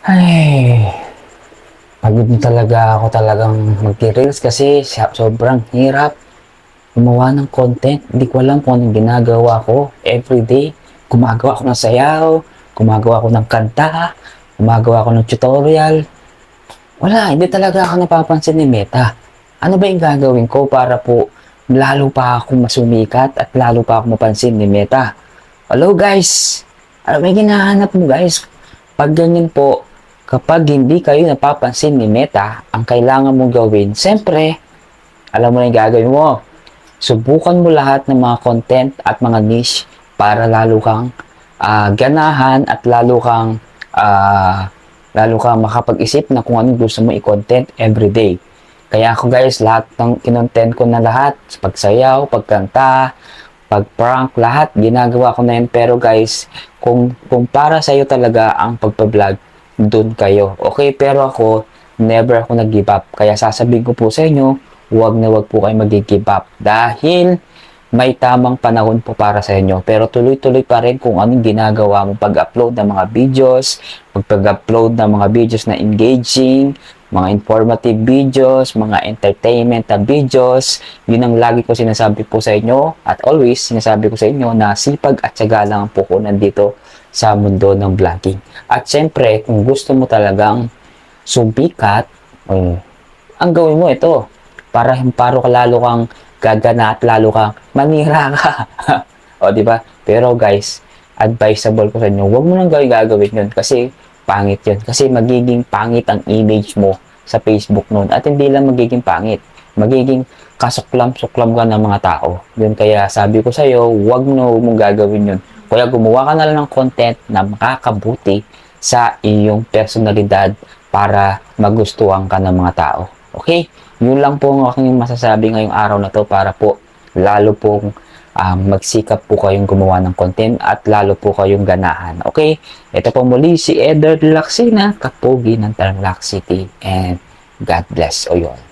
Ay, pagod talaga ako talagang mag-reels kasi sobrang hirap gumawa ng content. Hindi ko alam kung anong ginagawa ko everyday. Gumagawa ako ng sayaw, gumagawa ako ng kanta, gumagawa ako ng tutorial. Wala, hindi talaga ako napapansin ni Meta. Ano ba yung gagawin ko para po lalo pa ako masumikat at lalo pa ako mapansin ni Meta? Hello guys! Ano may ginahanap mo guys? Pag ganyan po, kapag hindi kayo napapansin ni Meta, ang kailangan mong gawin, siyempre, alam mo na yung gagawin mo. Subukan mo lahat ng mga content at mga niche para lalo kang ah, ganahan at lalo kang ah, lalo kang makapag-isip na kung anong gusto mo i-content everyday. Kaya ako guys, lahat ng kinontent ko na lahat, pagsayaw, pagkanta, pag-prank, lahat, ginagawa ko na yun. Pero guys, kung, kung para sa'yo talaga ang pagpa-vlog, doon kayo. Okay, pero ako, never ako nag-give up. Kaya sasabihin ko po sa inyo, huwag na huwag po kayo mag-give up. Dahil may tamang panahon po para sa inyo. Pero tuloy-tuloy pa rin kung anong ginagawa mo pag-upload ng mga videos, pag-upload ng mga videos na engaging, mga informative videos, mga entertainment na videos. Yun ang lagi ko sinasabi po sa inyo at always sinasabi ko sa inyo na sipag at syaga lang po ko nandito sa mundo ng vlogging. At syempre, kung gusto mo talagang sumikat, oh, ang gawin mo ito para paro ka lalo kang gagana at lalo kang manira ka. o, di ba? Pero guys, advisable ko sa inyo, huwag mo nang gawin gagawin yun kasi pangit yun. Kasi magiging pangit ang image mo sa Facebook noon. At hindi lang magiging pangit. Magiging kasuklam-suklam ka ng mga tao. Yun kaya sabi ko sa iyo, huwag mo mong gagawin yun. Kaya gumawa ka na lang ng content na makakabuti sa iyong personalidad para magustuhan ka ng mga tao. Okay? Yun lang po ang aking masasabi ngayong araw na to para po lalo pong um, magsikap po kayong gumawa ng content at lalo po kayong ganahan. Okay? Ito po muli si Edward Laxina, kapogi ng Tarlac City and God bless o yun.